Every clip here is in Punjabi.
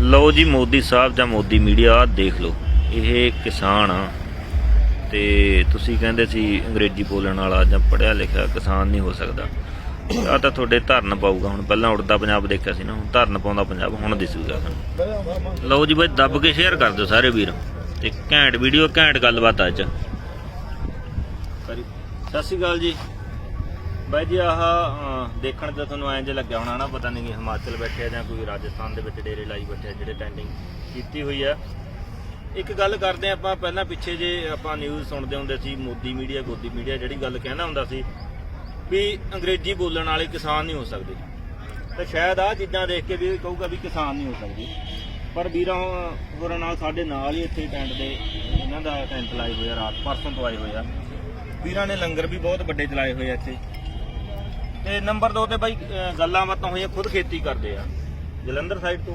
ਲਓ ਜੀ ਮੋਦੀ ਸਾਹਿਬ ਜਾਂ ਮੋਦੀ ਮੀਡੀਆ ਦੇਖ ਲਓ। ਇਹ ਕਿਸਾਨ ਆ ਤੇ ਤੁਸੀਂ ਕਹਿੰਦੇ ਸੀ ਅੰਗਰੇਜ਼ੀ ਬੋਲਣ ਵਾਲਾ ਜਾਂ ਪੜ੍ਹਿਆ ਲਿਖਿਆ ਕਿਸਾਨ ਨਹੀਂ ਹੋ ਸਕਦਾ। ਆ ਤਾਂ ਤੁਹਾਡੇ ਧਰਨ ਪਾਊਗਾ। ਹੁਣ ਪਹਿਲਾਂ ਉੜਦਾ ਪੰਜਾਬ ਦੇਖਿਆ ਸੀ ਨਾ, ਹੁਣ ਧਰਨ ਪਾਉਂਦਾ ਪੰਜਾਬ, ਹੁਣ ਦਿਸੂਗਾ ਤੁਹਾਨੂੰ ਲਓ ਜੀ ਬਾਈ, ਦੱਬ ਕੇ ਸ਼ੇਅਰ ਕਰ ਦਿਓ ਸਾਰੇ ਵੀਰ। ਤੇ ਘੈਂਟ ਵੀਡੀਓ ਘੈਂਟ ਗੱਲਬਾਤ ਅੱਜ। ਸਤਿ ਸ਼੍ਰੀ ਅਕਾਲ ਜੀ। ਬਾਈ ਜੀ, ਆਹ ਦੇਖਣ ਤੇ ਤੁਹਾਨੂੰ ਐਂ ਜਿਹਾ ਲੱਗਿਆ ਹੋਣਾ ਨਾ, ਪਤਾ ਨਹੀਂ ਹਿਮਾਚਲ ਬੈਠੇ ਆ ਜਾਂ ਕੋਈ ਰਾਜਸਥਾਨ ਦੇ ਵਿੱਚ ਡੇਰੇ ਲਾਈ ਬੈਠੇ ਆ ਜਿਹੜੇ ਟੈਂਡਿੰਗ ਕੀਤੀ ਹੋਈ ਆ। ਇੱਕ ਗੱਲ ਕਰਦੇ ਆ ਆਪਾਂ, ਪਹਿਲਾਂ ਪਿੱਛੇ ਜੇ ਆਪਾਂ ਨਿਊਜ਼ ਸੁਣਦੇ ਹੁੰਦੇ ਸੀ, ਮੋਦੀ ਮੀਡੀਆ, ਗੋਦੀ ਮੀਡੀਆ, ਜਿਹੜੀ ਗੱਲ ਕਹਿੰਦਾ ਹੁੰਦਾ ਸੀ ਵੀ ਅੰਗਰੇਜ਼ੀ ਬੋਲਣ ਵਾਲੇ ਕਿਸਾਨ ਨਹੀਂ ਹੋ ਸਕਦੇ। ਤੇ ਸ਼ਾਇਦ ਆਹ ਚੀਜ਼ਾਂ ਦੇਖ ਕੇ ਵੀ ਕਹੂਗਾ ਵੀ ਕਿਸਾਨ ਨਹੀਂ ਹੋ ਸਕਦੀ। ਪਰ ਵੀਰਾਂ, ਹੋਰਾਂ ਨਾਲ ਸਾਡੇ ਨਾਲ ਹੀ ਇੱਥੇ ਟੈਂਟ ਦੇ, ਇਹਨਾਂ ਦਾ ਟੈਂਟ ਲਾਏ ਹੋਏ ਆ, ਰਾਤ ਪਰਸੋਂ ਤੋਂ ਆਏ ਹੋਏ ਆ। ਵੀਰਾਂ ਨੇ ਲੰਗਰ ਵੀ ਬਹੁਤ ਵੱਡੇ ਚਲਾਏ ਹੋਏ ਆ ਇੱਥੇ। ਤੇ ਨੰਬਰ 2 ਤੇ ਬਾਈ ਅਹ ਗੱਲਾਂ ਬਾਤਾਂ ਹੋਈਆਂ ਖੁਦ ਖੇਤੀ ਕਰਦੇ ਆ। ਜਲੰਧਰ ਸਾਈਡ ਤੋਂ।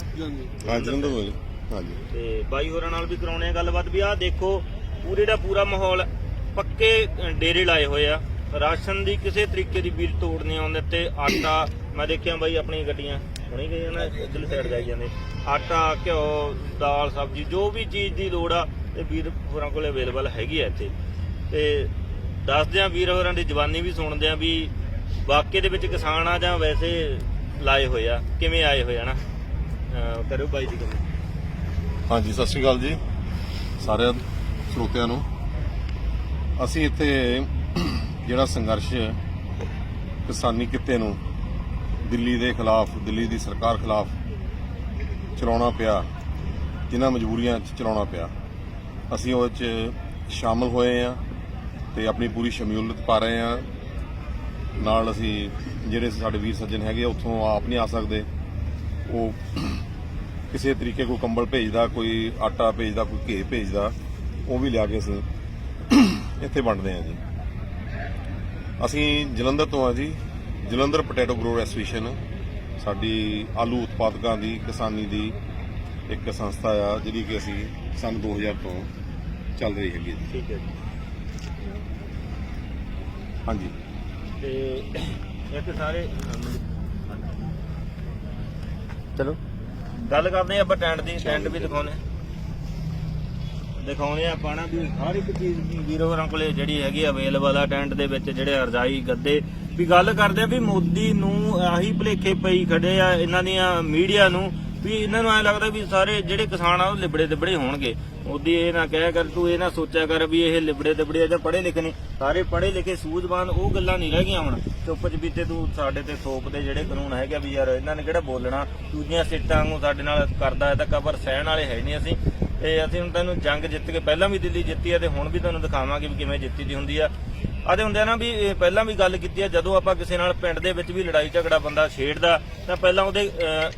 ਹਾਂ ਜਲੰਧਰ ਤੋਂ ਜੀ। ਹਾਂਜੀ। ਤੇ ਬਾਈ ਹੋਰਾਂ ਨਾਲ ਵੀ ਕਰਾਉਣੇ ਆ ਗੱਲਬਾਤ ਵੀ। ਆਹ ਦੇਖੋ ਪੂਰੇ ਦਾ ਪੂਰਾ ਮਾਹੌਲ ਪੱਕੇ ਡੇਰੇ ਲਾਏ ਹੋਏ ਆ। ਰਾਸ਼ਨ ਦੀ ਕਿਸੇ ਤਰੀਕੇ ਦੀ ਵੀਰ ਤੋੜ ਨਹੀਂ ਆਉਂਦੇ ਤੇ ਆਟਾ ਮੈਂ ਦੇਖਿਆ ਬਾਈ ਆਪਣੀਆਂ ਗੱਡੀਆਂ ਹੁਣੇ ਗਏ ਨਾ ਇੱਧਰਲੀ ਸਾਈਡ ਜਾਈ ਜਾਂਦੇ। ਆਟਾ ਘਿਓ ਦਾਲ ਸਬਜ਼ੀ ਜੋ ਵੀ ਚੀਜ਼ ਦੀ ਲੋੜ ਆ ਤੇ ਵੀਰ ਹੋਰਾਂ ਕੋਲੇ ਅਵੇਲੇਬਲ ਹੈਗੀ ਆ ਇੱਥੇ। ਤੇ ਦੱਸਦੇ ਆ ਵੀਰ ਹੋਰਾਂ ਦੀ ਜਵਾਨੀ ਵੀ ਸੁਣਦੇ ਆ ਵੀ ਵਾਕਏ ਦੇ ਵਿੱਚ ਕਿਸਾਨ ਆ ਜਾਂ ਵੈਸੇ ਲਾਏ ਹੋਏ ਆ? ਕਿਵੇਂ ਆਏ ਹੋਏ ਆ ਨਾ? ਅਹ, ਕਰਿਓ ਬਾਈ ਦੀ ਗੱਲ ਹਾਂਜੀ ਸਤਿ ਸ਼੍ਰੀ ਅਕਾਲ ਜੀ। ਸਾਰਿਆਂ ਸਰੋਤਿਆਂ ਨੂੰ। ਅਸੀਂ ਇੱਥੇ ਜਿਹੜਾ ਸੰਘਰਸ਼ ਕਿਸਾਨੀ ਕਿੱਤੇ ਨੂੰ ਦਿੱਲੀ ਦੇ ਖਿਲਾਫ ਦਿੱਲੀ ਦੀ ਸਰਕਾਰ ਖਿਲਾਫ ਚਲਾਉਣਾ ਪਿਆ ਜਿਨ੍ਹਾਂ ਮਜਬੂਰੀਆਂ 'ਚ ਚਲਾਉਣਾ ਪਿਆ ਅਸੀਂ ਉਹ 'ਚ ਸ਼ਾਮਲ ਹੋਏ ਆ ਤੇ ਆਪਣੀ ਪੂਰੀ ਸ਼ਮੂਲੀਅਤ ਪਾ ਰਹੇ ਆ ਨਾਲ ਅਸੀਂ ਜਿਹੜੇ ਸਾਡੇ ਵੀਰ ਸੱਜਣ ਹੈਗੇ ਆ, ਉੱਥੋਂ ਆਪ ਨਹੀਂ ਆ ਸਕਦੇ। ਉਹ ਕਿਸੇ ਤਰੀਕੇ ਕੋਈ ਕੰਬਲ ਭੇਜਦਾ ਕੋਈ ਆਟਾ ਭੇਜਦਾ ਕੋਈ ਘੇ ਭੇਜਦਾ ਉਹ ਵੀ ਲਿਆ ਕੇ ਅਸੀਂ ਇੱਥੇ ਵੰਡਦੇ ਆ ਜੀ। ਅਸੀਂ ਜਲੰਧਰ ਤੋਂ ਆ ਜੀ। ਜਲੰਧਰ ਪੋਟੈਟੋ ਗਰੋਰ ਐਸੋਸੀਏਸ਼ਨ ਸਾਡੀ ਆਲੂ ਉਤਪਾਦਕਾਂ ਦੀ ਕਿਸਾਨੀ ਦੀ ਇੱਕ ਸੰਸਥਾ ਆ ਜਿਹੜੀ ਕਿ ਅਸੀਂ ਸਨ 2000 ਤੋਂ ਚੱਲ ਰਹੀ ਹੈਗੀ ਜੀ। ਠੀਕ ਹੈ ਜੀ। ਹਾਂਜੀ। ਤੇ ਇੱਕ ਸਾਰੇ ਚਲੋ। ਗੱਲ ਕਰਦੇ ਆ ਆਪਾਂ ਟੈਂਟ ਦੀ ਟੈਂਟ ਵੀ ਦਿਖਾਉਣੇ ਦਿਖਾਉਣੇ ਆ ਆਪਾਂ ਨਾ ਵੀ ਹਰ ਇੱਕ ਚੀਜ਼ ਵੀਰੋ ਹੋਰਾਂ ਕੋਲੇ ਜਿਹੜੀ ਹੈਗੀ ਅਵੇਲੇਬਲ ਆ ਟੈਂਟ ਦੇ ਵਿੱਚ ਜਿਹੜੇ ਰਜਾਈ ਗੱਦੇ। ਵੀ ਗੱਲ ਕਰਦੇ ਆ ਵੀ ਮੋਦੀ ਨੂੰ ਆਹੀ ਭਲੇਖੇ ਪਈ ਖੜੇ ਆ ਇਹਨਾਂ ਦੀਆਂ ਮੀਡੀਆ ਨੂੰ। ਵੀ ਇਹਨਾਂ ਨੂੰ ਐ ਲੱਗਦਾ ਵੀ ਸਾਰੇ ਜਿਹੜੇ ਕਿਸਾਨ ਆ ਉਹ ਲਿਬੜੇ ਦਿਬੜੇ ਹੋਣਗੇ। ਮੋਦੀ ਇਹ ਨਾ ਕਹਿ ਕਰ, ਤੂੰ ਇਹ ਨਾ ਸੋਚਿਆ ਕਰ ਵੀ ਇਹ ਲਿਬੜੇ ਦਿਬੜੇ ਜਾਂ ਪੜ੍ਹੇ ਲਿਖੇ ਨਹੀਂ ਸਾਰੇ ਪੜ੍ਹੇ ਲਿਖੇ ਸੂਝਵਾਨ ਉਹ ਗੱਲਾਂ ਨਹੀਂ ਰਹਿ ਗਈਆਂ ਹੁਣ। ਚੁੱਪ ਚਪੀਤੇ ਤੂੰ ਸਾਡੇ ਤੇ ਥੋਪ ਦੇ ਜਿਹੜੇ ਕਾਨੂੰਨ ਹੈਗੇ ਵੀ ਯਾਰ ਇਹਨਾਂ ਨੇ ਕਿਹੜਾ ਬੋਲਣਾ? ਦੂਜੀਆਂ ਸਿੱਟਾਂ ਨੂੰ ਸਾਡੇ ਨਾਲ ਕਰਦਾ ਤਾਂ ਕਬਰ ਸਹਿਣ ਵਾਲੇ ਹੈ ਨਹੀਂ ਅਸੀਂ। ਤੇ ਅਸੀਂ ਹੁਣ ਤੈਨੂੰ ਜੰਗ ਜਿੱਤ ਕੇ ਪਹਿਲਾਂ ਵੀ ਦਿੱਲੀ ਜਿੱਤੀ ਹੈ ਤੇ ਹੁਣ ਵੀ ਤੁਹਾਨੂੰ ਦਿਖਾਵਾਂਗੇ ਵੀ ਕਿਵੇਂ ਜਿੱਤੀ ਦੀ ਹੁੰਦੀ ਆ। ਆਦੇ ਹੁੰਦੇ ਨਾ ਵੀ ਇਹ ਪਹਿਲਾਂ ਵੀ ਗੱਲ ਕੀਤੀ ਆ, ਜਦੋਂ ਆਪਾਂ ਕਿਸੇ ਨਾਲ ਪਿੰਡ ਦੇ ਵਿੱਚ ਵੀ ਲੜਾਈ ਝਗੜਾ ਬੰਦਾ ਛੇੜਦਾ, ਤਾਂ ਪਹਿਲਾਂ ਉਹਦੇ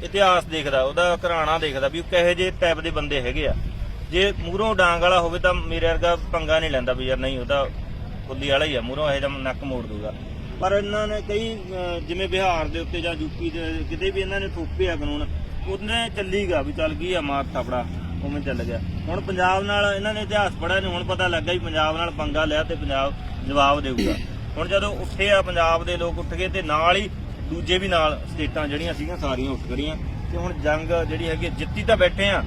ਇਤਿਹਾਸ ਦੇਖਦਾ, ਉਹਦਾ ਘਰਾਣਾ ਦੇਖਦਾ ਵੀ ਉਹ ਕਿਹੋ ਜਿਹੇ ਟਾਈਪ ਦੇ ਬੰਦੇ ਹੈਗੇ ਆ। ਜੇ ਮੂਹਰੋਂ ਡਾਂਗ ਵਾਲਾ ਹੋਵੇ ਤਾਂ ਮੇਰੇ ਵਰਗਾ ਪੰਗਾ ਨਹੀਂ ਲੈਂਦਾ ਵੀ ਯਾਰ ਨਹੀਂ ਉਹਦਾ ਕੁੱਲੀ ਵਾਲਾ ਹੀ ਆ, ਮੂਹਰੋਂ ਇਹ ਜਿਹਾ ਨੱਕ ਮੋੜ ਦੂਗਾ। ਪਰ ਇਹਨਾਂ ਨੇ ਕਈ ਜਿਵੇਂ ਬਿਹਾਰ ਦੇ ਉੱਤੇ ਜਾਂ ਯੂਪੀ ਦੇ ਕਿਤੇ ਵੀ ਇਹਨਾਂ ਨੇ ਥੋਪਿਆ ਕਾਨੂੰਨ, ਉਹਨੇ ਚੱਲੀਗਾ ਵੀ ਚੱਲ ਗਈ ਆ ਮਾਰ ਥਾਪੜਾ, ਉਵੇਂ ਚੱਲ ਗਿਆ। ਹੁਣ ਪੰਜਾਬ ਨਾਲ ਇਹਨਾਂ ਨੇ ਇਤਿਹਾਸ ਪੜਿਆ ਨਹੀਂ ਹੁਣ ਪਤਾ ਲੱਗਾ ਵੀ ਪੰਜਾਬ ਨਾਲ ਪੰਗਾ ਲਿਆ ਤੇ ਪੰਜਾਬ ਜਵਾਬ ਦੇਊਗਾ। ਹੁਣ ਜਦੋਂ ਉੱਠੇ ਆ ਪੰਜਾਬ ਦੇ ਲੋਕ ਉੱਠ ਗਏ ਤੇ ਨਾਲ ਹੀ ਦੂਜੇ ਵੀ ਨਾਲ ਸਟੇਟਾਂ ਜਿਹੜੀਆਂ ਸੀਗੀਆਂ, ਸਾਰੀਆਂ ਉੱਠ ਗਈਆਂ। ਤੇ ਹੁਣ ਜੰਗ ਜਿਹੜੀ ਹੈਗੀ ਜਿੱਤੀ ਤਾਂ ਬੈਠੇ ਆ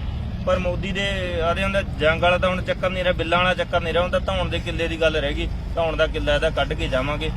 ਪਰ ਮੋਦੀ ਦੇ ਆਦੇ ਹੁੰਦਾ, ਜੰਗ ਵਾਲਾ ਤਾਂ ਹੁਣ ਚੱਕਰ ਨਹੀਂ ਰਿਹਾ, ਬਿੱਲਾਂ ਵਾਲਾ ਚੱਕਰ ਨਹੀਂ ਰਿਹਾ ਹੁੰਦਾ ਧੌਣ ਦੇ ਕਿੱਲੇ ਦੀ ਗੱਲ ਰਹਿ ਗਈ, ਧੌਣ ਦਾ ਕਿੱਲਾ ਇਹਦਾ ਕੱਢ ਕੇ ਜਾਵਾਂਗੇ।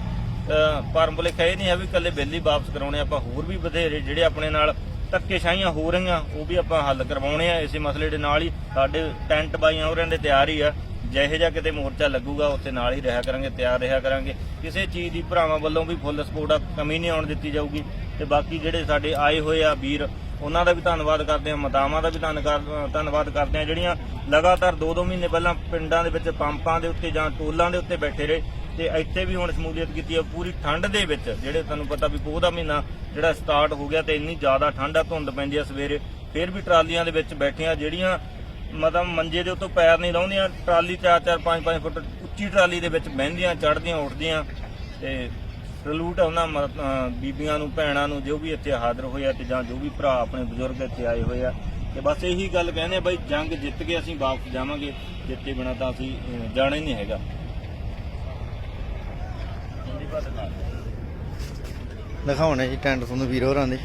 ਪਰ ਭੁਲੇਖਾ ਇਹ ਨਹੀਂ ਹੈ ਵੀ ਕੱਲੇ ਬਿੱਲ ਹੀ ਵਾਪਸ ਕਰਾਉਣੇ ਆਪਾਂ ਹੋਰ ਵੀ ਬਥੇਰੇ ਜਿਹੜੇ ਆਪਣੇ ਨਾਲ ਧੱਕੇਸ਼ਾਹੀਆਂ ਹੋ ਰਹੀਆਂ, ਉਹ ਵੀ ਆਪਾਂ ਹੱਲ ਕਰਵਾਉਣੇ ਆ ਇਸੇ ਮਸਲੇ ਦੇ ਨਾਲ ਹੀ। ਸਾਡੇ ਟੈਂਟ ਬਾਈਆਂ ਹੋਰਾਂ ਦੇ ਤਿਆਰ ਹੀ ਆ, ਜਿਹੇ ਜਿਹਾ ਕਿਤੇ ਮੋਰਚਾ ਲੱਗੂਗਾ, ਉੱਥੇ ਨਾਲ ਹੀ ਰਿਹਾ ਕਰਾਂਗੇ, ਤਿਆਰ ਰਿਹਾ ਕਰਾਂਗੇ। ਕਿਸੇ ਚੀਜ਼ ਦੀ ਭਰਾਵਾਂ ਵੱਲੋਂ ਵੀ ਫੁੱਲ ਸਪੋਰਟ ਆ, ਕਮੀ ਨਹੀਂ ਆਉਣ ਦਿੱਤੀ ਜਾਊਗੀ। ਤੇ ਬਾਕੀ ਜਿਹੜੇ ਸਾਡੇ ਆਏ ਹੋਏ ਆ ਵੀਰ ਉਹਨਾਂ ਦਾ ਵੀ ਧੰਨਵਾਦ ਕਰਦੇ ਹਾਂ, ਮਾਤਾਵਾਂ ਦਾ ਵੀ ਧੰਨਕਾਰ- ਧੰਨਵਾਦ ਕਰਦੇ ਹਾਂ, ਜਿਹੜੀਆਂ ਲਗਾਤਾਰ 2-2 ਮਹੀਨੇ ਪਹਿਲਾਂ ਪਿੰਡਾਂ ਦੇ ਵਿੱਚ ਪੰਪਾਂ ਦੇ ਉੱਤੇ ਜਾਂ ਟੋਲਾਂ ਦੇ ਉੱਤੇ ਬੈਠੇ ਰਹੇ ਤੇ ਇੱਥੇ ਵੀ ਹੁਣ ਸ਼ਮੂਲੀਅਤ ਕੀਤੀ ਹੈ ਪੂਰੀ ਠੰਡ ਦੇ ਵਿੱਚ, ਜਿਹੜੇ ਤੁਹਾਨੂੰ ਪਤਾ ਵੀ ਪੋਹ ਦਾ ਮਹੀਨਾ ਜਿਹੜਾ ਸਟਾਰਟ ਹੋ ਗਿਆ ਤੇ ਇੰਨੀ ਜ਼ਿਆਦਾ ਠੰਡ ਆ, ਧੁੰਦ ਪੈਂਦੀ ਆ ਸਵੇਰੇ, ਫਿਰ ਵੀ ਟਰਾਲੀਆਂ ਦੇ ਵਿੱਚ ਬੈਠੀਆਂ ਜਿਹੜੀਆਂ ਮਤਲਬ ਮੰਜੇ ਦੇ ਉੱਤੋਂ ਪੈਰ ਨਹੀਂ ਲਾਉਂਦੀਆਂ, ਟਰਾਲੀ 4-4 5-5 ਫੁੱਟ ਉੱਚੀ ਟਰਾਲੀ ਦੇ ਵਿੱਚ ਬਹਿੰਦੀਆਂ, ਚੜ੍ਹਦੀਆਂ, ਉੱਠਦੀਆਂ ਤੇ ਸਲੂਟ ਉਹਨਾਂ ਬੀਬੀਆਂ ਨੂੰ, ਭੈਣਾਂ ਨੂੰ, ਜੋ ਵੀ ਇੱਥੇ ਹਾਜ਼ਰ ਹੋਏ ਤੇ ਜਾਂ ਜੋ ਵੀ ਭਰਾ ਆਪਣੇ ਬਜ਼ੁਰਗ ਇੱਥੇ ਆਏ ਹੋਏ ਆ। ਤੇ ਬਸ ਇਹੀ ਗੱਲ ਕਹਿੰਦੇ ਆ, ਬਈ ਜੰਗ ਜਿੱਤ ਕੇ ਅਸੀਂ ਵਾਪਸ ਜਾਵਾਂਗੇ, ਜਿੱਤੇ ਬਿਨਾ ਤਾਂ ਅਸੀਂ ਜਾਣਾ ਹੀ ਨਹੀਂ ਹੈਗਾ। ਦਿਖਾਉਣੇ ਜੀ, ਟੈਂਟ ਤੁਹਾਨੂੰ ਵੀਰ ਹੋਰਾਂ ਦੇ।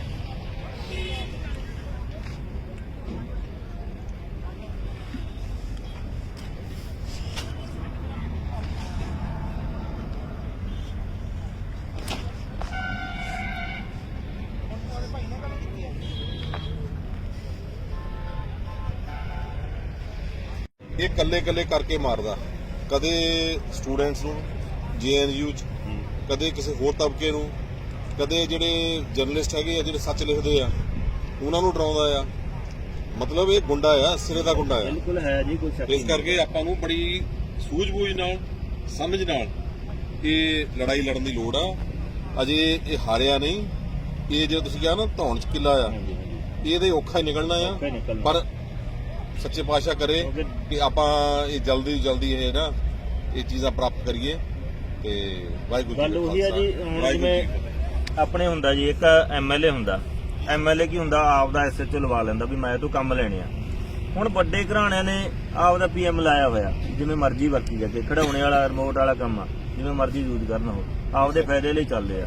ਇਹ ਕੱਲੇ ਕੱਲੇ ਕਰਕੇ ਮਾਰਦਾ। ਕਦੇ ਸਟੂਡੈਂਟਸ ਨੂੰ ਜੇਐਨਯੂ ਚ ਕਦੇ ਕਿਸੇ ਹੋਰ ਤਬਕੇ ਨੂੰ ਕਦੇ ਜਿਹੜੇ ਜਰਨਲਿਸਟ ਹੈਗੇ ਆ ਜਿਹੜੇ ਸੱਚ ਲਿਖਦੇ ਆ ਉਹਨਾਂ ਨੂੰ ਡਰਾਉਂਦਾ ਆ। ਮਤਲਬ ਇਹ ਗੁੰਡਾ ਆ ਸਿਰੇ ਦਾ ਗੁੰਡਾ ਆ। ਬਿਲਕੁਲ ਹੈ ਜੀ ਕੋਈ ਸ਼ੱਕ ਇਸ ਕਰਕੇ ਆਪਾਂ ਨੂੰ ਬੜੀ ਸੂਝ-ਬੂਝ ਨਾਲ ਸਮਝ ਨਾਲ ਇਹ ਲੜਾਈ ਲੜਨ ਦੀ ਲੋੜ ਆ। ਅਜੇ ਇਹ ਹਾਰਿਆ ਨਹੀਂ। ਇਹ ਜਿਹੜਾ ਤੁਸੀਂ ਕਿਹਾ ਨਾ ਧੌਣ ਚ ਕਿੱਲਾ ਆ। ਇਹਦੇ ਔਖਾ ਹੀ ਨਿਕਲਣਾ ਆ। ਪਰ ਸੱਚੇ ਪਾਤਸ਼ਾਹ ਕਰੇ ਕਿ ਆਪਾਂ ਇਹ ਜਲਦੀ ਜਲਦੀ ਇਹ ਨਾ ਇਹ ਚੀਜ਼ਾਂ ਪ੍ਰਾਪਤ ਕਰੀਏ ਤੇ ਵਾਹਿਗੁਰੂ ਗੱਲ ਉਹੀ ਹੈ ਜੀ ਹੁਣ ਜਿਵੇਂ। ਆਪਣੇ ਹੁੰਦਾ ਜੀ ਇੱਕ ਐਮਐਲਏ ਹੁੰਦਾ। ਐਮਐਲਏ ਕੀ ਹੁੰਦਾ ਆਪ ਦਾ ਐਸਐਚਓ ਲਵਾ ਲੈਂਦਾ ਵੀ ਮੈਂ ਤੂੰ ਕੰਮ ਲੈਣੇ ਆ। ਹੁਣ ਵੱਡੇ ਘਰਾਣਿਆਂ ਨੇ ਆਪ ਦਾ ਪੀਐਮ ਲਾਇਆ ਹੋਇਆ ਜਿਵੇਂ ਮਰਜ਼ੀ ਵਰਤੀ ਜਾ ਕੇ ਖੜਾਉਣੇ ਵਾਲਾ ਰਿਮੋਟ ਵਾਲਾ ਕੰਮ ਆ ਜਿਵੇਂ ਮਰਜ਼ੀ ਯੂਜ਼ ਕਰਨ ਉਹ ਆਪਦੇ ਫਾਇਦੇ ਲਈ ਚੱਲਦੇ ਆ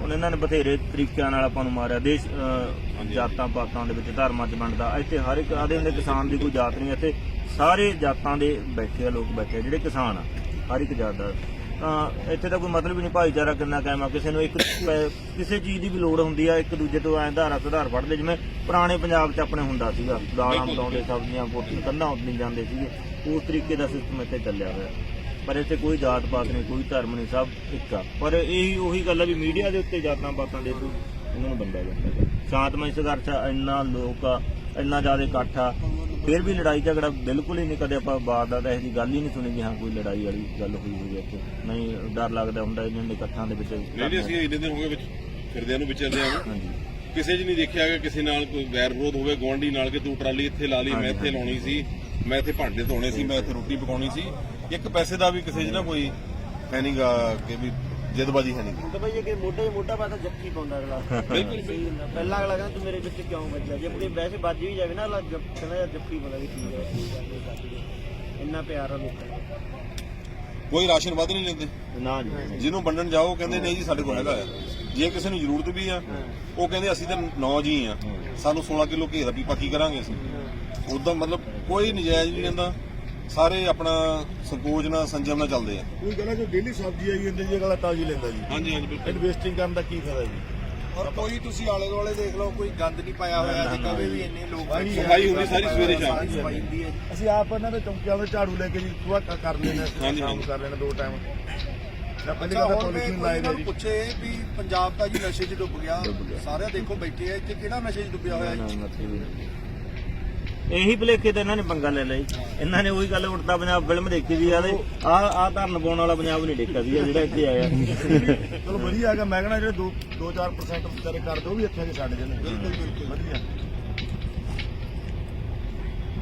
ਹੁਣ ਇਹਨਾਂ ਨੇ ਬਥੇਰੇ ਤਰੀਕਿਆਂ ਨਾਲ ਆਪਾਂ ਨੂੰ ਮਾਰਿਆ। ਦੇਸ਼ ਅਹ, ਜਾਤਾਂ ਪਾਤਾਂ ਦੇ ਵਿੱਚ ਧਰਮਾਂ 'ਚ ਵੰਡਦਾ। ਇੱਥੇ ਹਰ ਇੱਕ ਆਦੇ ਹੁੰਦੇ ਕਿਸਾਨ ਦੀ ਕੋਈ ਜਾਤ ਨਹੀਂ ਇੱਥੇ ਸਾਰੇ ਜਾਤਾਂ ਦੇ ਬੈਠੇ ਆ ਲੋਕ ਬੈਠੇ ਆ ਜਿਹੜੇ ਕਿਸਾਨ ਆ ਹਰ ਇੱਕ ਜਾਤ ਦਾ। ਤਾਂ ਇੱਥੇ ਤਾਂ ਕੋਈ ਮਤਲਬ ਹੀ ਨਹੀਂ ਭਾਈਚਾਰਾ ਕਿੰਨਾ ਕਾਇਮ ਆ ਕਿਸੇ ਨੂੰ ਇੱਕ ਪੈ- ਕਿਸੇ ਚੀਜ਼ ਦੀ ਵੀ ਲੋੜ ਹੁੰਦੀ ਆ ਇੱਕ ਦੂਜੇ ਤੋਂ ਐਂ ਧਾਰਾ ਸੁਧਾਰ ਫੜਦੇ ਜਿਵੇਂ ਪੁਰਾਣੇ ਪੰਜਾਬ 'ਚ ਆਪਣੇ ਹੁੰਦਾ ਸੀਗਾ ਦਾਲਾਂ ਬਤਾਉਂਦੇ ਸਬਜ਼ੀਆਂ ਪੋਟੀਆਂ ਕੰਧਾਂ ਉੱਤੇ ਜਾਂਦੇ ਸੀਗੇ। ਉਸ ਤਰੀਕੇ ਦਾ ਸਿਸਟਮ ਇੱਥੇ ਚੱਲਿਆ ਹੋਇਆ। ਪਰ ਇੱਥੇ ਕੋਈ ਜਾਤ ਪਾਤ ਨਹੀਂ ਕੋਈ ਧਰਮ ਨਹੀਂ ਸਭ ਇੱਕ ਆ। ਪਰ ਇਹੀ ਉਹੀ ਗੱਲ ਆ ਵੀ ਮੀਡੀਆ ਦੇ ਉੱਤੇ ਜਾਤਾਂ ਪਾਤਾਂ ਦੇ ਤੂੰ ਇਹਨਾਂ ਨੂੰ ਬੰਦਾ ਜਾਂਦਾ ਸ਼ਾਂਤਮਈ ਸੰਘਰਸ਼ ਆ ਇੰਨਾ ਲੋਕ ਆ ਇੰਨਾ ਜ਼ਿਆਦਾ ਇਕੱਠ ਆ। ਫਿਰ ਵੀ ਲੜਾਈ ਝਗੜਾ ਬਿਲਕੁਲ ਹੀ ਨਹੀਂ ਕਦੇ ਆਪਾਂ ਬਾਤ ਦਾ ਤਾਂ ਇਹੋ ਜਿਹੀ ਗੱਲ ਹੀ ਨਹੀਂ ਸੁਣੀ ਕਿ ਹਾਂ ਕੋਈ ਲੜਾਈ ਵਾਲੀ ਗੱਲ ਹੋਈ ਹੋਈ ਹੈ ਇੱਥੇ। ਨਹੀਂ ਡਰ ਲੱਗਦਾ ਹੁੰਦਾ ਇਹਨਾਂ ਦੇ ਇਕੱਠਾਂ ਦੇ ਵਿੱਚ। ਨਹੀਂ ਅਸੀਂ ਇੰਨੇ ਦਿਨ ਹੋ ਗਏ ਵਿੱਚ ਫਿਰਦਿਆਂ ਨੂੰ ਵਿਚਰਦਿਆਂ ਨੂੰ ਹਾਂਜੀ। ਕਿਸੇ 'ਚ ਨਹੀਂ ਦੇਖਿਆ ਕਿ ਕਿਸੇ ਨਾਲ ਕੋਈ ਵੈਰ ਵਿਰੋਧ ਹੋਵੇ ਗੁਆਂਢੀ ਨਾਲ ਕਿ ਤੂੰ ਟਰਾਲੀ ਇੱਥੇ ਲਾ ਲਈ ਮੈਂ ਇੱਥੇ ਲਾਉਣੀ ਸੀ ਮੈਂ ਇੱਥੇ ਭਾਂਡੇ ਧੋਣੇ ਸੀ ਮੈਂ ਇੱਥੇ ਰੋਟੀ ਪਕਾਉਣੀ ਸੀ। ਇੱਕ ਪੈਸੇ ਦਾ ਵੀ ਕਿਸੇ 'ਚ ਨਾ ਕੋਈ ਹੈ ਨਹੀਂਗਾ ਕਿ ਵੀ ਜਿੱਦਬਾਜੀ ਹੈ ਨਹੀਂ ਤਾਂ ਬਈ ਇਹ ਕਿ ਮੋਢੇ ਮੋਢਾ ਪਾ ਤਾਂ ਜੱਫੀ ਪਾਉਂਦਾ ਅਗਲਾ। ਬਿਲਕੁਲ ਸਹੀ ਹੁੰਦਾ। ਪਹਿਲਾਂ ਅਗਲਾ ਕਹਿੰਦਾ ਤੂੰ ਮੇਰੇ ਵਿੱਚ ਕਿਉਂ ਵੱਜਿਆ? ਜੇ ਆਪਣੀ ਵੈਸੇ ਵੱਜ ਵੀ ਜਾਵੇ ਨਾ ਅਗਲਾ ਜੱਫ- ਕਹਿੰਦਾ ਯਾਰ ਜੱਫੀ ਪਾਉਂਦਾ ਵੀ ਠੀਕ ਹੈ ਠੀਕ ਹੈ ਲਈਏ। ਇੰਨਾ ਪਿਆਰ ਆ ਲੋਕਾਂ ਦਾ। ਕੋਈ ਰਾਸ਼ਨ ਵੱਧ ਨਹੀਂ ਲੈਂਦੇ। ਨਾ ਜੀ। ਜਿਹਨੂੰ ਵੰਡਣ ਜਾਓ ਕਹਿੰਦੇ ਨਹੀਂ ਜੀ ਸਾਡੇ ਕੋਲ ਹੈਗਾ ਆ। ਜੇ ਕਿਸੇ ਨੂੰ ਜ਼ਰੂਰਤ ਵੀ ਆ ਉਹ ਕਹਿੰਦੇ ਅਸੀਂ ਤਾਂ ਨੌ ਜੀ ਆ। ਸਾਨੂੰ 16 ਕਿਲੋ ਘੇ ਦਾ ਪੀਪਾ ਕੀ ਕਰਾਂਗੇ ਅਸੀਂ। ਉਦੋਂ ਮਤਲਬ ਕੋਈ ਨਜਾਇਜ਼ ਨਹੀਂ ਲੈਂਦਾ ਸਾਰੇ ਆਪਣਾ ਸੰਕੋਚ ਨਾਲ ਸੰਜਮ ਨਾਲ ਚੱਲਦੇ ਆ। ਕੋਈ ਕਹਿੰਦਾ ਜੋ ਡੇਲੀ ਸਬਜ਼ੀ ਆਈ ਜਾਂਦੀ ਜੀ ਅਗਲਾ ਤਾਜ਼ੀ ਲੈਂਦਾ ਜੀ। ਹਾਂਜੀ ਹਾਂਜੀ ਬਿਲਕੁਲ। ਇਨਵੈਸਟਿੰਗ ਕਰਨ ਦਾ ਕੀ ਫਾਇਦਾ ਜੀ? ਔਰ ਕੋਈ ਤੁਸੀਂ ਆਲੇ ਦੁਆਲੇ ਦੇਖ ਲਓ ਕੋਈ ਗੰਦ ਨਹੀਂ ਪਾਇਆ ਹੋਇਆ ਤੇ ਕਦੇ ਵੀ ਇੰਨੇ ਲੋਕ। ਸਫ਼ਾਈ ਹੁੰਦੀ ਸਾਰੀ ਸਵੇਰੇ ਸ਼ਾਮ। ਸਾਰੀ ਸਫ਼ਾਈ ਹੁੰਦੀ ਹੈ ਅਸੀਂ ਆਪ ਇਹਨਾਂ ਦੇ ਚੌਂਕਿਆਂ ਦੇ ਝਾੜੂ ਲੈ ਕੇ ਜੀ ਸੁਬਾਹ ਕਰ ਲੈਣਾ ਹਾਂਜੀ, ਸ਼ਾਮ ਕਰ ਲੈਣਾ ਦੋ ਟਾਈਮ ਪੁੱਛੇ ਵੀ ਪੰਜਾਬ ਤਾਂ ਜੀ ਨਸ਼ੇ 'ਚ ਡੁੱਬ ਗਿਆ ਸਾਰੇ ਦੇਖੋ ਬੈਠੇ ਆ ਇੱਥੇ ਕਿਹੜਾ ਨਸ਼ੇ 'ਚ ਡੁੱਬਿਆ ਹੋਇਆ ਜੀ? ਇਹੀ ਭਲੇਖੇ ਤੇ ਇਹਨਾਂ ਨੇ ਪੰਗਾ ਲੈ ਲਿਆ ਜੀ ਇਹਨਾਂ ਨੇ ਉਹੀ ਗੱਲ ਉੜਤਾ ਪੰਜਾਬ ਫਿਲਮ ਦੇਖੀ ਵੀ ਆ ਤੇ ਆ ਆ ਧਰਨ ਪਾਉਣ ਵਾਲਾ ਪੰਜਾਬ ਨਹੀਂ ਦੇਖਿਆ ਸੀ ਜਿਹੜਾ ਇੱਥੇ ਆਇਆ। ਚਲੋ ਵਧੀਆ ਹੈਗਾ, ਮੈਂ ਕਹਿੰਦਾ ਜਿਹੜੇ 2 2-4% ਵਿਚਾਰੇ ਕਰਦੇ, ਉਹ ਵੀ ਇੱਥੇ ਆ ਕੇ ਛੱਡ ਜਾਂਦੇ ਵਧੀਆ।